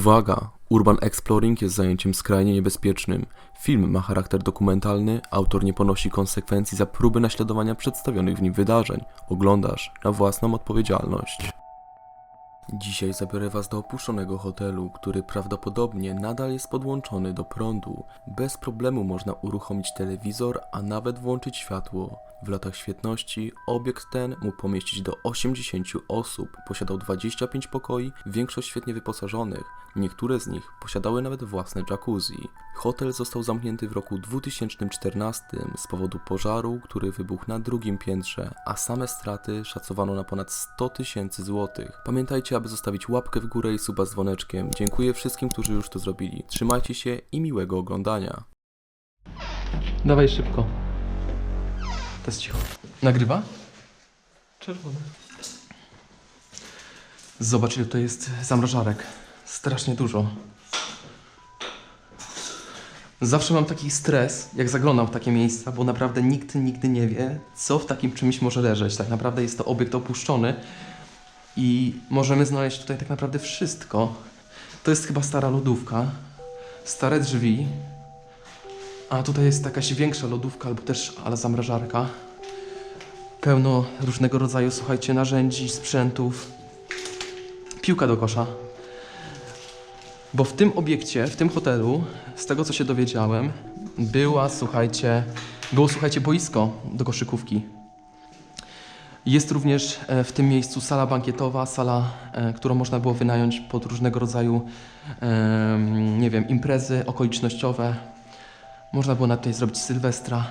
Uwaga! Urban Exploring jest zajęciem skrajnie niebezpiecznym. Film ma charakter dokumentalny, autor nie ponosi konsekwencji za próby naśladowania przedstawionych w nim wydarzeń. Oglądasz na własną odpowiedzialność. Dzisiaj zabiorę Was do opuszczonego hotelu, który prawdopodobnie nadal jest podłączony do prądu. Bez problemu można uruchomić telewizor, a nawet włączyć światło. W latach świetności obiekt ten mógł pomieścić do 80 osób, posiadał 25 pokoi, większość świetnie wyposażonych, niektóre z nich posiadały nawet własne jacuzzi. Hotel został zamknięty w roku 2014 z powodu pożaru, który wybuchł na drugim piętrze, a same straty szacowano na ponad 100 tysięcy złotych. Pamiętajcie, aby zostawić łapkę w górę i suba z dzwoneczkiem. Dziękuję wszystkim, którzy już to zrobili. Trzymajcie się i miłego oglądania. Dawaj szybko. To jest cicho. Nagrywa? Czerwony. Zobacz, ile to jest zamrażarek. Strasznie dużo. Zawsze mam taki stres, jak zaglądam w takie miejsca, bo naprawdę nikt nigdy nie wie, co w takim czymś może leżeć. Tak naprawdę jest to obiekt opuszczony i możemy znaleźć tutaj tak naprawdę wszystko. To jest chyba stara lodówka, stare drzwi, a tutaj jest jakaś większa lodówka albo też ale zamrażarka. Pełno różnego rodzaju, słuchajcie, narzędzi, sprzętów. Piłka do kosza. Bo w tym obiekcie, w tym hotelu, z tego co się dowiedziałem, była, słuchajcie, było, słuchajcie, boisko do koszykówki. Jest również e, w tym miejscu sala bankietowa, sala, e, którą można było wynająć pod różnego rodzaju, nie wiem, imprezy okolicznościowe, można było na tutaj zrobić sylwestra.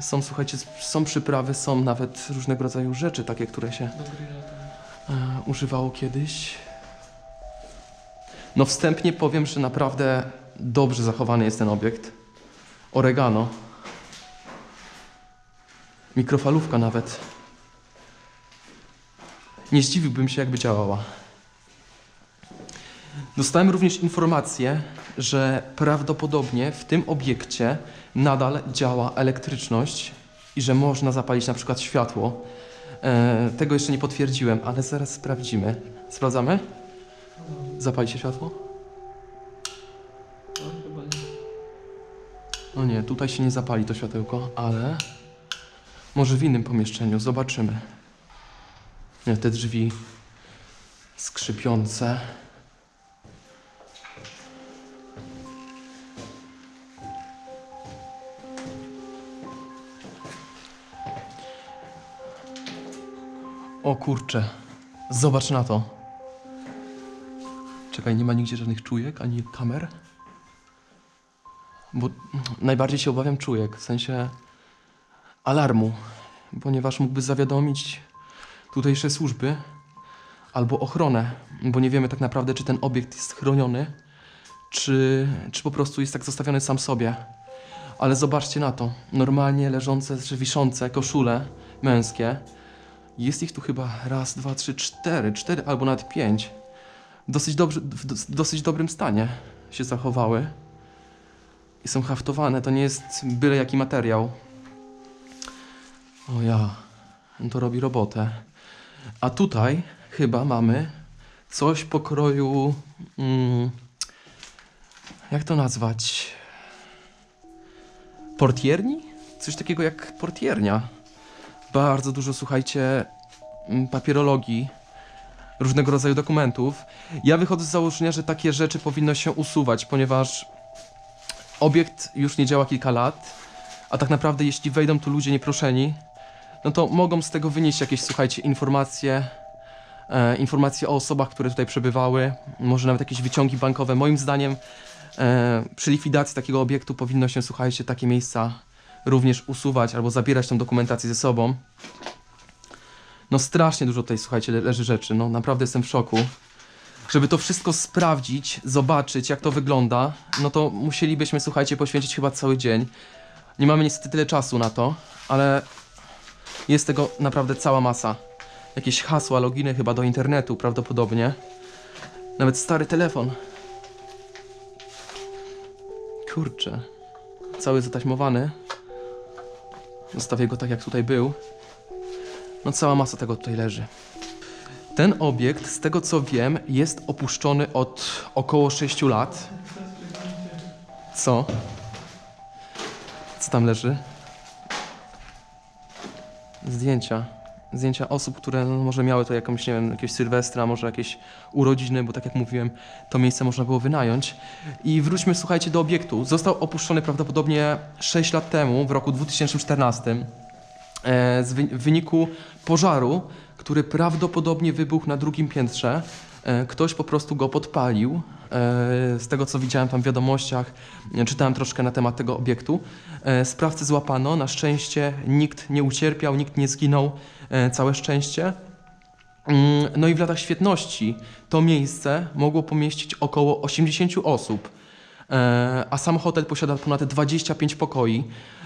Są, słuchajcie, są przyprawy, są nawet różnego rodzaju rzeczy, takie, które się e, używało kiedyś. No wstępnie powiem, że naprawdę dobrze zachowany jest ten obiekt. Oregano. Mikrofalówka nawet. Nie zdziwiłbym się, jakby działała. Dostałem również informację, że prawdopodobnie w tym obiekcie nadal działa elektryczność i że można zapalić na przykład światło. E, tego jeszcze nie potwierdziłem, ale zaraz sprawdzimy. Sprawdzamy? Zapali się światło? No nie, tutaj się nie zapali to światełko, ale może w innym pomieszczeniu. Zobaczymy. Nie, te drzwi skrzypiące. O kurczę, zobacz na to. Czekaj, nie ma nigdzie żadnych czujek ani kamer? Bo najbardziej się obawiam czujek, w sensie alarmu, ponieważ mógłby zawiadomić tutejsze służby albo ochronę, bo nie wiemy tak naprawdę, czy ten obiekt jest chroniony, czy, czy po prostu jest tak zostawiony sam sobie. Ale zobaczcie na to, normalnie leżące, czy wiszące koszule męskie, jest ich tu chyba raz, dwa, trzy, cztery, cztery albo nawet pięć. Dosyć, dobrze, w dos- dosyć dobrym stanie się zachowały. I są haftowane, to nie jest byle jaki materiał. O ja, on to robi robotę. A tutaj chyba mamy coś pokroju. Mm, jak to nazwać? Portierni? Coś takiego jak portiernia bardzo dużo, słuchajcie, mm, papierologii, różnego rodzaju dokumentów. Ja wychodzę z założenia, że takie rzeczy powinno się usuwać, ponieważ obiekt już nie działa kilka lat, a tak naprawdę jeśli wejdą tu ludzie nieproszeni, no to mogą z tego wynieść jakieś, słuchajcie, informacje, e, informacje o osobach, które tutaj przebywały, może nawet jakieś wyciągi bankowe. Moim zdaniem e, przy likwidacji takiego obiektu powinno się, słuchajcie, takie miejsca również usuwać albo zabierać tą dokumentację ze sobą. No strasznie dużo tutaj, słuchajcie, le- leży rzeczy. No naprawdę jestem w szoku. Żeby to wszystko sprawdzić, zobaczyć, jak to wygląda, no to musielibyśmy, słuchajcie, poświęcić chyba cały dzień. Nie mamy niestety tyle czasu na to, ale jest tego naprawdę cała masa. Jakieś hasła, loginy chyba do internetu prawdopodobnie. Nawet stary telefon. Kurczę. Cały zataśmowany. Zostawię go tak, jak tutaj był. No cała masa tego tutaj leży. Ten obiekt, z tego co wiem, jest opuszczony od około 6 lat. Co? Co tam leży? Zdjęcia. Zdjęcia osób, które no, może miały to jakąś, nie wiem, jakiegoś sylwestra, może jakieś urodziny, bo tak jak mówiłem, to miejsce można było wynająć. I wróćmy, słuchajcie, do obiektu. Został opuszczony prawdopodobnie 6 lat temu, w roku 2014, e, z wy- w wyniku pożaru, który prawdopodobnie wybuchł na drugim piętrze. E, Ktoś po prostu go podpalił. E, Z tego co widziałem tam w wiadomościach, e, czytałem troszkę na temat tego obiektu. E, Sprawcę złapano, na szczęście nikt nie ucierpiał, nikt nie zginął, całe szczęście. Mm, No i w latach świetności to miejsce mogło pomieścić około 80 osób, e, a sam hotel posiada ponad 25 pokoi.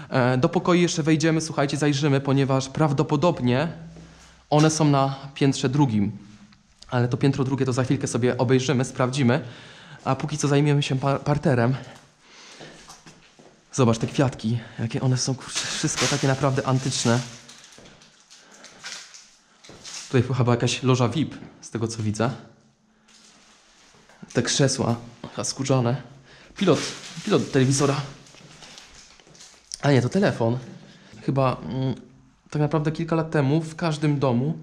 E, Do pokoi jeszcze wejdziemy, słuchajcie, zajrzymy, ponieważ prawdopodobnie one są na piętrze drugim. Ale to piętro drugie to za chwilkę sobie obejrzymy, sprawdzimy. A póki co zajmiemy się par parterem. Zobacz te kwiatki, jakie one są, kurczę, wszystko takie naprawdę antyczne. Tutaj chyba jakaś loża VIP, z tego co widzę. Te krzesła, skórzane. Pilot, pilot telewizora. A nie, to telefon. Chyba mm, tak naprawdę kilka lat temu w każdym domu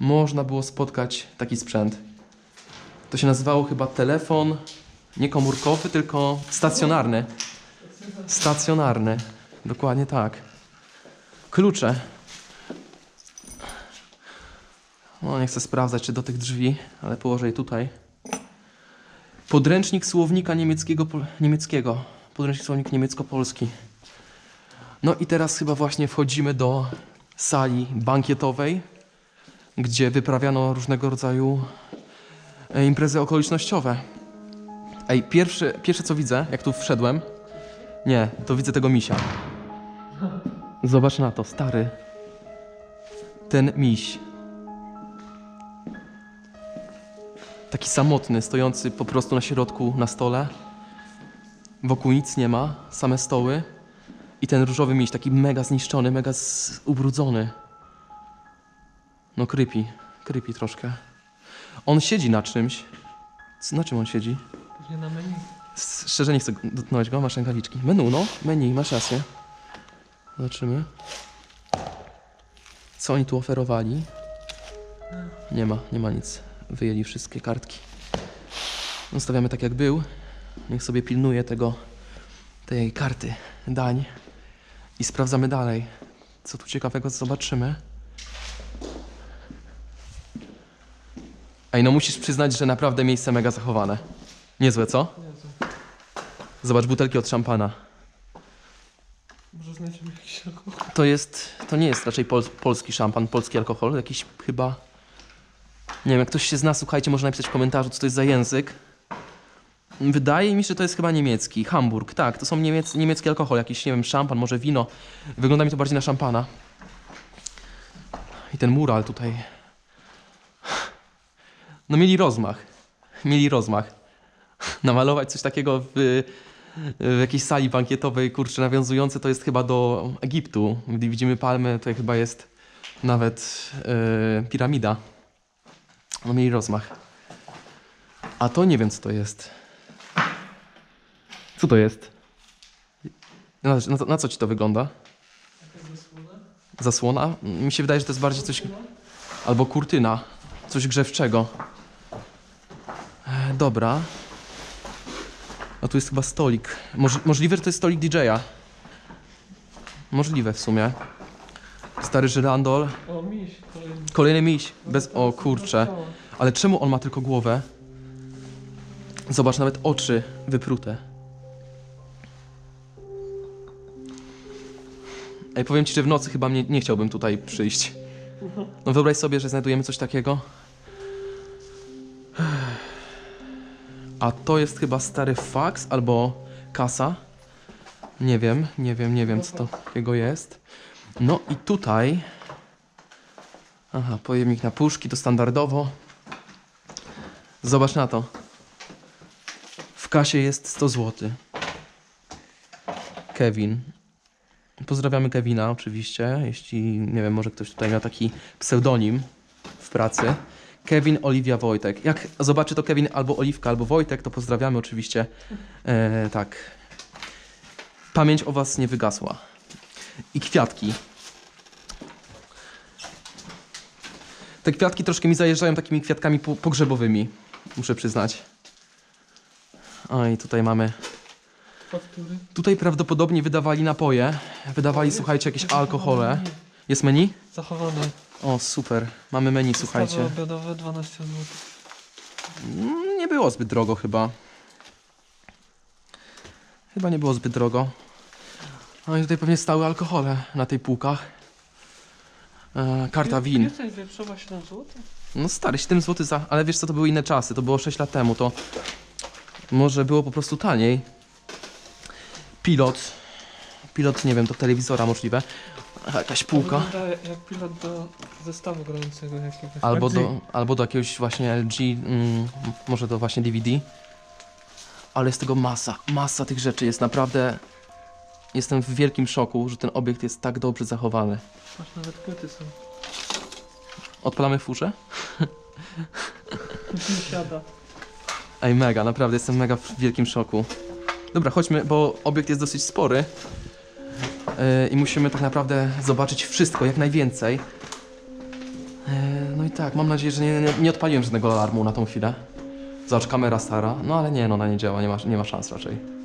można było spotkać taki sprzęt. To się nazywało chyba telefon nie komórkowy, tylko stacjonarny. Stacjonarny. Dokładnie tak. Klucze. No, nie chcę sprawdzać, czy do tych drzwi, ale położę je tutaj. Podręcznik słownika niemieckiego. niemieckiego. Podręcznik słownik niemiecko-polski. No i teraz chyba właśnie wchodzimy do sali bankietowej, gdzie wyprawiano różnego rodzaju e, imprezy okolicznościowe. Ej, pierwsze, pierwsze co widzę, jak tu wszedłem, nie, to widzę tego misia. Zobacz na to, stary. Ten miś. Taki samotny, stojący po prostu na środku na stole. Wokół nic nie ma, same stoły. I ten różowy miś, taki mega zniszczony, mega ubrudzony. No creepy, creepy troszkę. On siedzi na czymś. C- Na czym on siedzi? Pewnie na menu. S- Szczerze nie chcę dotknąć go, masz rękawiczki. Menu, no, menu, masz rację. Zobaczymy. Co oni tu oferowali? Nie ma, nie ma nic. Wyjęli wszystkie kartki. Zostawiamy tak jak był. Niech sobie pilnuje tego, tej karty dań. I sprawdzamy dalej. Co tu ciekawego zobaczymy. Ej, no musisz przyznać, że naprawdę miejsce mega zachowane. Niezłe, co? Zobacz butelki od szampana. Może znajdziemy jakiś alkohol. To jest, to nie jest raczej pol, polski szampan, polski alkohol, jakiś chyba... Nie wiem, jak ktoś się zna, słuchajcie, może napisać w komentarzu, co to jest za język. Wydaje mi się, że to jest chyba niemiecki. Hamburg, tak, to są niemiec, niemiecki alkohol, jakiś, nie wiem, szampan, może wino. Wygląda mi to bardziej na szampana. I ten mural tutaj. No mieli rozmach. Mieli rozmach. Namalować coś takiego w, w jakiejś sali bankietowej, kurczę, nawiązujące to jest chyba do Egiptu. Gdy widzimy palmy, to chyba jest nawet e, piramida. No mieli rozmach. A to nie wiem, co to jest. Co to jest? Na, na, na co ci to wygląda? Zasłona? Mi się wydaje, że to jest bardziej coś... Albo kurtyna. Coś grzewczego. E, dobra. A tu jest chyba stolik. Moż, możliwe, że to jest stolik DJ-a. Możliwe w sumie. Stary żyrandol. O, miś kolejny. Kolejny miś. Bez... O kurcze. Ale czemu on ma tylko głowę? Zobacz, nawet oczy wyprute. Ej, powiem ci, że w nocy chyba nie chciałbym tutaj przyjść. No wyobraź sobie, że znajdujemy coś takiego. A to jest chyba stary fax albo kasa. Nie wiem, nie wiem, nie wiem co to takiego jest. No i tutaj... Aha, pojemnik na puszki, to standardowo. Zobacz na to. W kasie jest 100 zł. Kevin. Pozdrawiamy Kevina oczywiście, jeśli, nie wiem, może ktoś tutaj miał taki pseudonim w pracy. Kevin, Oliwia, Wojtek. Jak zobaczy to Kevin albo Oliwka, albo Wojtek, to pozdrawiamy oczywiście. E, tak. Pamięć o was nie wygasła. I kwiatki. Te kwiatki troszkę mi zajeżdżają takimi kwiatkami po- pogrzebowymi, muszę przyznać. O i tutaj mamy. Faktury. Tutaj prawdopodobnie wydawali napoje. Wydawali, słuchajcie, jakieś alkohole. Jest menu? Zachowane. O, super. Mamy menu, Słuchajcie. słuchajcie. obiadowe 12 zł. Mm, Nie było zbyt drogo chyba. Chyba nie było zbyt drogo. No i tutaj pewnie stały alkohole na tej półkach. E, karta win. Wieprzowa 7 zł? No stary, 7 zł za... Ale wiesz co, to były inne czasy. To było 6 lat temu. To może było po prostu taniej. Pilot. Pilot, nie wiem, do telewizora możliwe. Jakaś półka. Wygląda jak pilot do zestawu grającego jakiegoś. Albo do, albo do jakiegoś właśnie LG, mm, może to właśnie DVD. Ale jest tego masa, masa tych rzeczy jest naprawdę. Jestem w wielkim szoku, że ten obiekt jest tak dobrze zachowany. Patrz, nawet płyty są. Odpalamy fuszę? Nie siada. Ej, mega, naprawdę jestem mega w wielkim szoku. Dobra, chodźmy, bo obiekt jest dosyć spory. Yy, I musimy tak naprawdę zobaczyć wszystko, jak najwięcej. Yy, no i tak, mam nadzieję, że nie, nie, nie odpaliłem żadnego alarmu na tą chwilę. Zobacz, kamera stara. No ale nie, no ona nie działa, nie ma, nie ma szans raczej.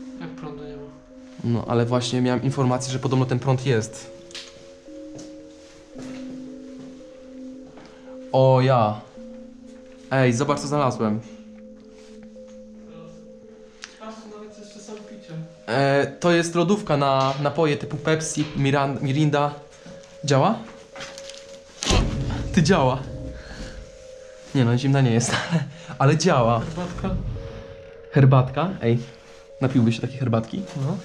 No ale właśnie miałem informację, że podobno ten prąd jest. O ja. Ej, zobacz co znalazłem. Nawet jeszcze są picie. E, to jest lodówka na napoje typu Pepsi, Miran, Mirinda. Działa? Ty działa. Nie no, zimna nie jest, ale, ale działa. Herbatka. Herbatka? Ej, napiłbyś się takiej herbatki? No.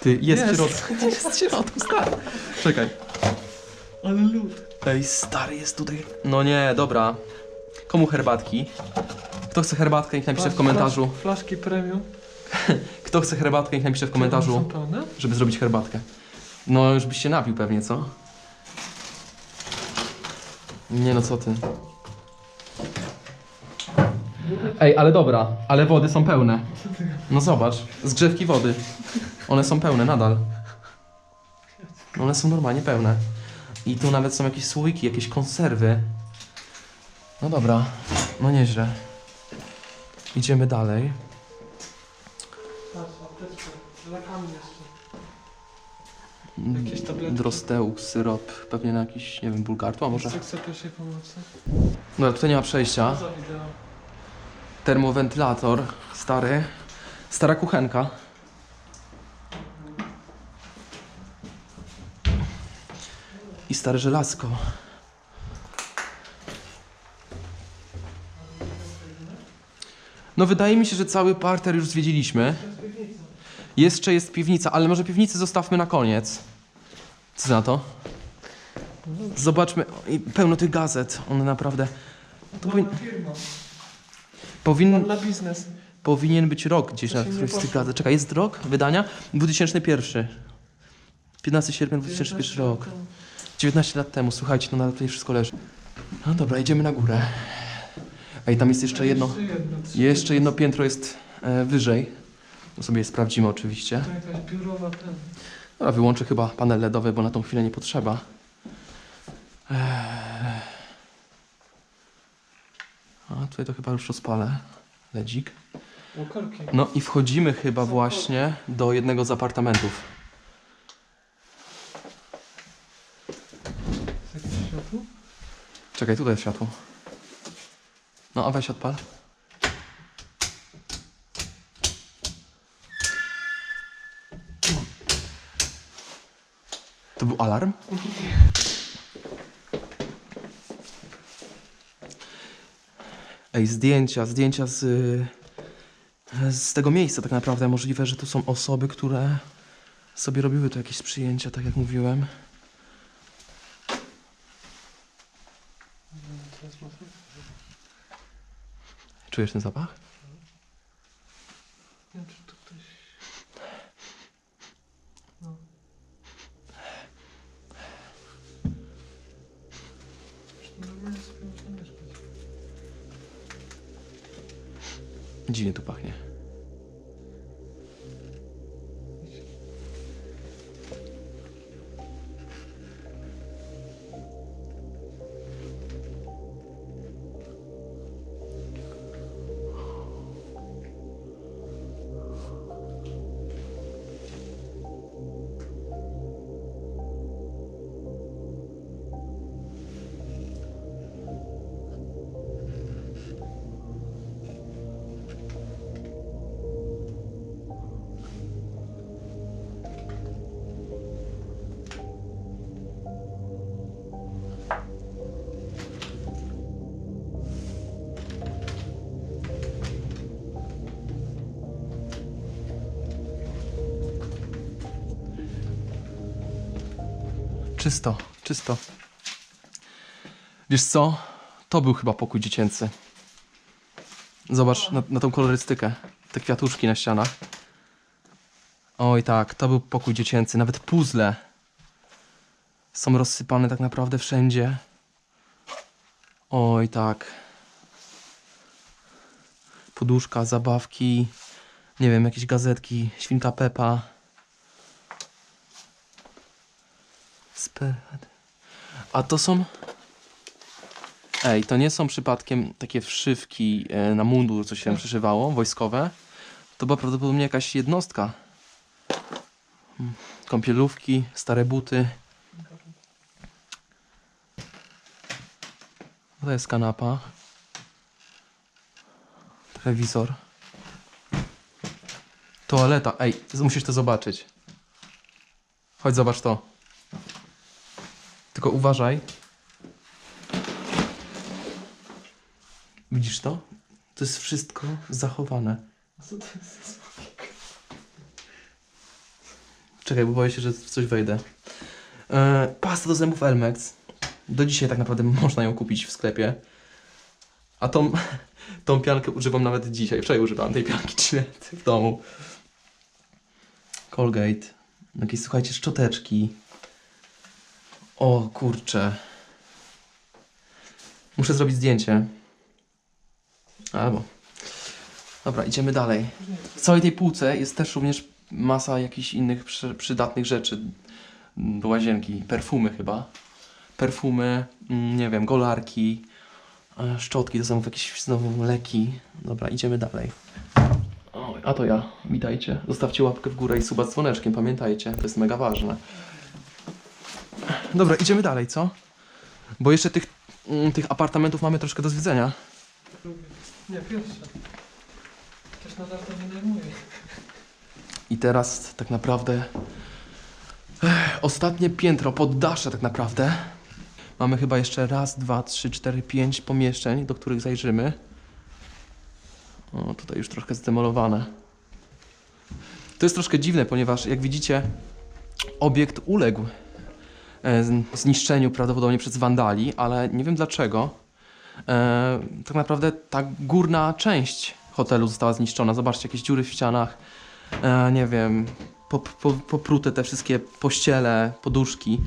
Ty, jest, w Jest. środku. Jest w środku, stary. Czekaj. Ale lód. Ej, stary jest tutaj. No nie, dobra. Komu herbatki? Kto chce herbatkę, niech napisze w komentarzu. Flasz, flaszki premium. Kto chce herbatkę, niech napisze w komentarzu, Są pełne? żeby zrobić herbatkę. No, już byś się napił pewnie, co? Nie no, co ty. Ej, ale dobra, ale wody są pełne. No zobacz, zgrzewki wody. One są pełne nadal. One są normalnie pełne. I tu nawet są jakieś słoiki, jakieś konserwy. No dobra, no nieźle. Idziemy dalej. Patrz, apteczka. Z lekami jeszcze. Jakieś tabletki. Drosteux, syrop, pewnie na jakiś, nie wiem, ból gardła może. Pierwszej pomocy. No tutaj nie ma przejścia. Za wideo. Termowentylator, stary. Stara kuchenka. Stare żelazko. No wydaje mi się, że cały parter już zwiedziliśmy. Jeszcze jest piwnica, ale może piwnicę zostawmy na koniec. Co na to? Zobaczmy, i pełno tych gazet. One naprawdę... To powin... Powinien... Na biznes. Powinien być rok gdzieś na którymś z tych gazet. Czekaj, jest rok wydania? 2001. 15 sierpnia 2001 rok. 19 lat temu, słuchajcie, no nadal tutaj wszystko leży. No dobra, idziemy na górę. Ej, tam jest jeszcze jedno. Jeszcze jedno. piętro jest e, wyżej. To sobie je sprawdzimy oczywiście. To jakaś biurowa ten. Dobra, wyłączę chyba panel LEDowy, bo na tą chwilę nie potrzeba. Eee. A tutaj to chyba już rozpalę. Ledzik. No i wchodzimy chyba właśnie do jednego z apartamentów. Jakieś światło? Czekaj, tutaj jest światło. No, a weź odpal. To był alarm? Ej, zdjęcia, zdjęcia z, z tego miejsca tak naprawdę. Możliwe, że tu są osoby, które sobie robiły tu jakieś przyjęcia, tak jak mówiłem. Czujesz ten zapach? Nie wiem, czy to ktoś... No. Dziwnie tu pachnie. Czysto, czysto. Wiesz co? To był chyba pokój dziecięcy. Zobacz na, na tą kolorystykę. Te kwiatuszki na ścianach. Oj tak, to był pokój dziecięcy. Nawet puzzle są rozsypane tak naprawdę wszędzie. Oj tak. Poduszka, zabawki. Nie wiem, jakieś gazetki. Świnka Pepa. A to są. Ej, to nie są przypadkiem takie wszywki e, na mundur, co się tam przyszywało, wojskowe. To była prawdopodobnie jakaś jednostka. Mm, Kąpielówki, stare buty. To jest kanapa. Telewizor. Toaleta. Ej, musisz to zobaczyć. Chodź, zobacz to. Tylko uważaj. Widzisz to? To jest wszystko zachowane. Co to jest? Czekaj, bo boję się, że w coś wejdę. E, pasta do zębów Elmex. Do dzisiaj tak naprawdę można ją kupić w sklepie. A tą, tą piankę używam nawet dzisiaj. Wczoraj używałem tej pianki 3 w domu. Colgate. Jakieś, słuchajcie, szczoteczki. O kurcze. Muszę zrobić zdjęcie. Albo. Dobra, idziemy dalej. W całej tej półce jest też również masa jakichś innych przy, przydatnych rzeczy do łazienki. Perfumy chyba. Perfumy, mm, nie wiem, golarki, e, szczotki, to są jakieś znowu leki. Dobra, idziemy dalej. O, a to ja. Witajcie. Zostawcie łapkę w górę i suba z dzwoneczkiem, pamiętajcie. To jest mega ważne. Dobra, idziemy dalej, co? Bo jeszcze tych, mm, tych apartamentów mamy troszkę do zwiedzenia. Nie, pierwsze. Też nadal to nie najmuje. I teraz tak naprawdę ech, ostatnie piętro, poddasze tak naprawdę. Mamy chyba jeszcze raz, dwa, trzy, cztery, pięć pomieszczeń, do których zajrzymy. O, tutaj już troszkę zdemolowane. To jest troszkę dziwne, ponieważ jak widzicie, obiekt uległ zniszczeniu prawdopodobnie przez wandali, ale nie wiem dlaczego. E, tak naprawdę ta górna część hotelu została zniszczona. Zobaczcie, jakieś dziury w ścianach e, nie wiem, pop, po, poprute te wszystkie pościele, poduszki.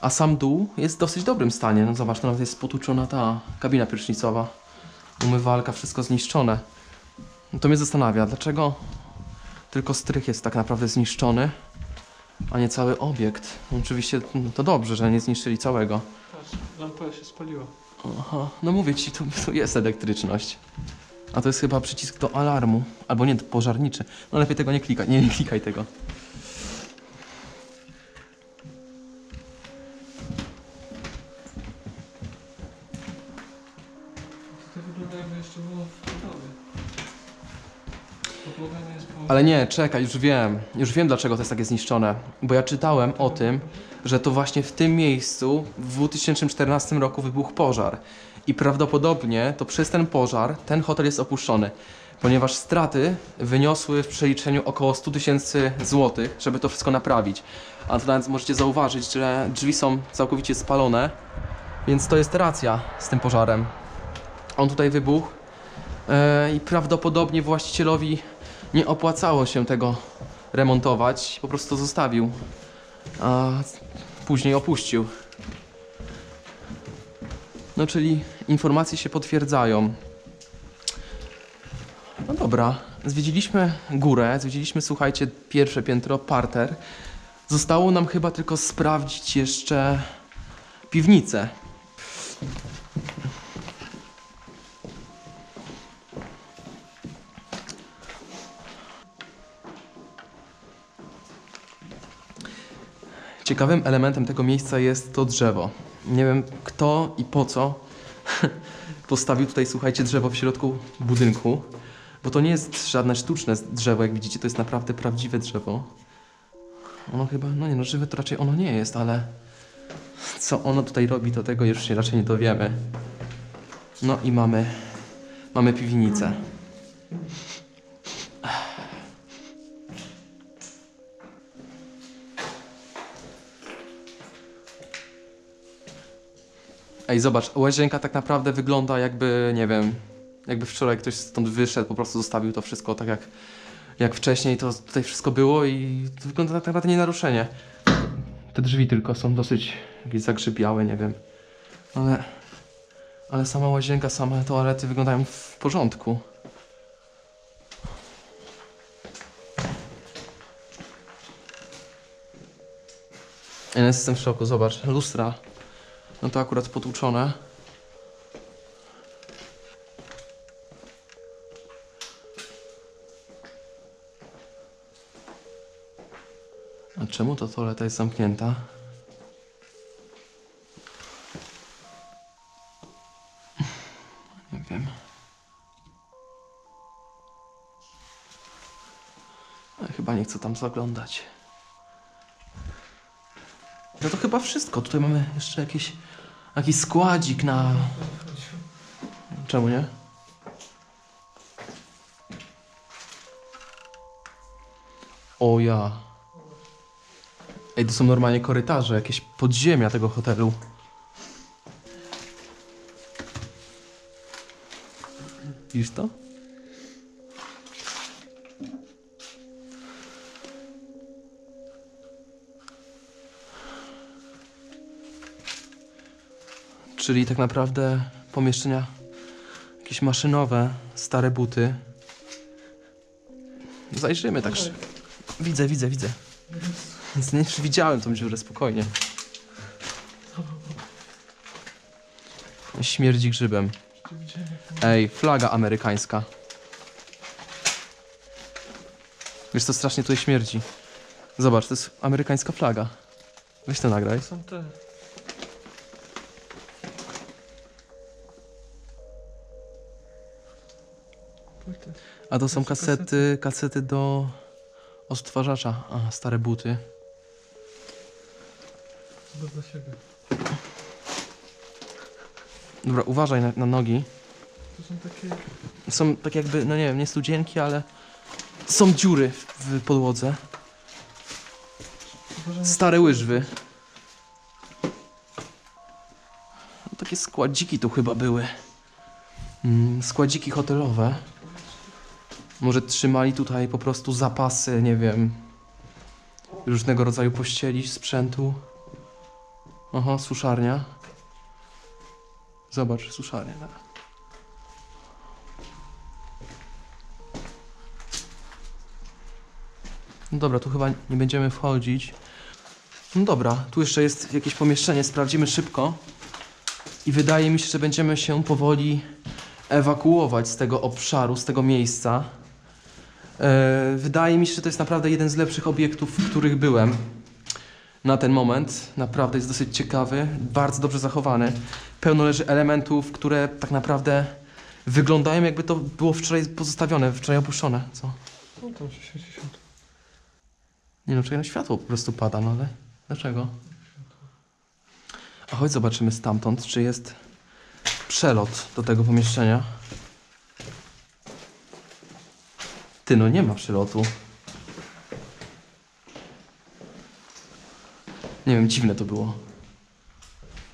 A sam dół jest w dosyć dobrym stanie. No zobacz, nawet jest potłuczona ta kabina prysznicowa. Umywalka, wszystko zniszczone. No to mnie zastanawia, dlaczego tylko strych jest tak naprawdę zniszczony, a nie cały obiekt. Oczywiście no to dobrze, że nie zniszczyli całego. Patrz, lampa się spaliła. Aha, no mówię ci, tu, tu jest elektryczność. A to jest chyba przycisk do alarmu. Albo nie, pożarniczy. No lepiej tego nie klikaj, nie, nie klikaj tego. Ale nie, czekaj, już wiem. Już wiem, dlaczego to jest takie zniszczone. Bo ja czytałem o tym, że to właśnie w tym miejscu w 2014 roku wybuchł pożar. I prawdopodobnie to przez ten pożar ten hotel jest opuszczony. Ponieważ straty wyniosły w przeliczeniu około 100 tysięcy złotych, żeby to wszystko naprawić. A to nawet możecie zauważyć, że drzwi są całkowicie spalone, więc to jest racja z tym pożarem. On tutaj wybuchł e, i prawdopodobnie właścicielowi nie opłacało się tego remontować, po prostu zostawił, a później opuścił. No czyli informacje się potwierdzają. No dobra, zwiedziliśmy górę, zwiedziliśmy, słuchajcie, pierwsze piętro, parter. Zostało nam chyba tylko sprawdzić jeszcze piwnicę. Ciekawym elementem tego miejsca jest to drzewo. Nie wiem kto i po co postawił tutaj, słuchajcie, drzewo w środku budynku, bo to nie jest żadne sztuczne drzewo, jak widzicie, to jest naprawdę prawdziwe drzewo. Ono chyba, no nie no, żywe to raczej ono nie jest, ale co ono tutaj robi, to tego już się raczej nie dowiemy. No i mamy, mamy piwnicę. Ej, zobacz, łazienka tak naprawdę wygląda jakby, nie wiem, jakby wczoraj ktoś stąd wyszedł, po prostu zostawił to wszystko tak jak, jak wcześniej, to tutaj wszystko było i to wygląda tak naprawdę nie naruszenie. Te drzwi tylko są dosyć jakieś zagrzybiałe, nie wiem. Ale, ale sama łazienka, same toalety wyglądają w porządku. Ja jestem w szoku, zobacz, lustra. No to akurat potłuczone. A czemu to toaleta jest zamknięta? Nie wiem. Chyba nie chcę tam zaglądać. Chyba wszystko. Tutaj mamy jeszcze jakiś, jakiś składzik na... Czemu nie? O ja. Ej, to są normalnie korytarze, jakieś podziemia tego hotelu. Widzisz to? Czyli tak naprawdę pomieszczenia jakieś maszynowe, stare buty. Zajrzymy tak. szy- Widzę, widzę, widzę. Więc nie widziałem tą dziurę spokojnie. Śmierdzi grzybem. Ej, flaga amerykańska. Wiesz co strasznie tutaj śmierdzi. Zobacz, to jest amerykańska flaga. Weź to nagraj. Są te. A to są kasety, kasety do odtwarzacza. A, stare buty. Siebie. Dobra, uważaj na, na nogi. To są takie. Są tak jakby, no nie wiem, nie studzienki, ale są dziury w, w podłodze. Uważam, że- Stare łyżwy. No, takie składziki tu chyba były. Mm, składziki hotelowe. Może trzymali tutaj po prostu zapasy, nie wiem, różnego rodzaju pościeli, sprzętu. Oho, suszarnia. Zobacz, suszarnia. tak. No dobra, tu chyba nie będziemy wchodzić. No dobra, tu jeszcze jest jakieś pomieszczenie, sprawdzimy szybko. I wydaje mi się, że będziemy się powoli ewakuować z tego obszaru, z tego miejsca. E, wydaje mi się, że to jest naprawdę jeden z lepszych obiektów, w których byłem na ten moment. Naprawdę jest dosyć ciekawy, bardzo dobrze zachowany. Pełno leży elementów, które tak naprawdę wyglądają jakby to było wczoraj pozostawione, wczoraj opuszczone. Co? No tam się świeci światło. Nie no, czekaj, no światło po prostu pada, no ale dlaczego? A chodź zobaczymy stamtąd, czy jest przelot do tego pomieszczenia. Ty, no nie ma przelotu. Nie wiem, dziwne to było.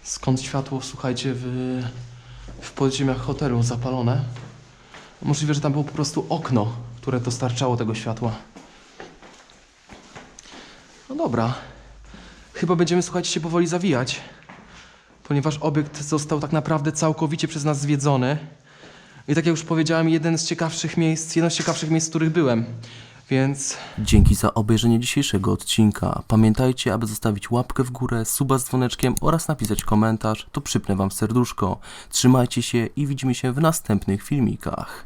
Skąd światło, słuchajcie, w, w podziemiach hotelu zapalone? Możliwe, że tam było po prostu okno, które dostarczało tego światła. No dobra. Chyba będziemy, słuchajcie, się powoli zawijać. Ponieważ obiekt został tak naprawdę całkowicie przez nas zwiedzony. I tak jak już powiedziałem, jeden z ciekawszych miejsc, jedno z ciekawszych miejsc, w których byłem. Więc Dzięki za obejrzenie dzisiejszego odcinka. Pamiętajcie, aby zostawić łapkę w górę, suba z dzwoneczkiem oraz napisać komentarz, to przypnę wam serduszko. Trzymajcie się i widzimy się w następnych filmikach.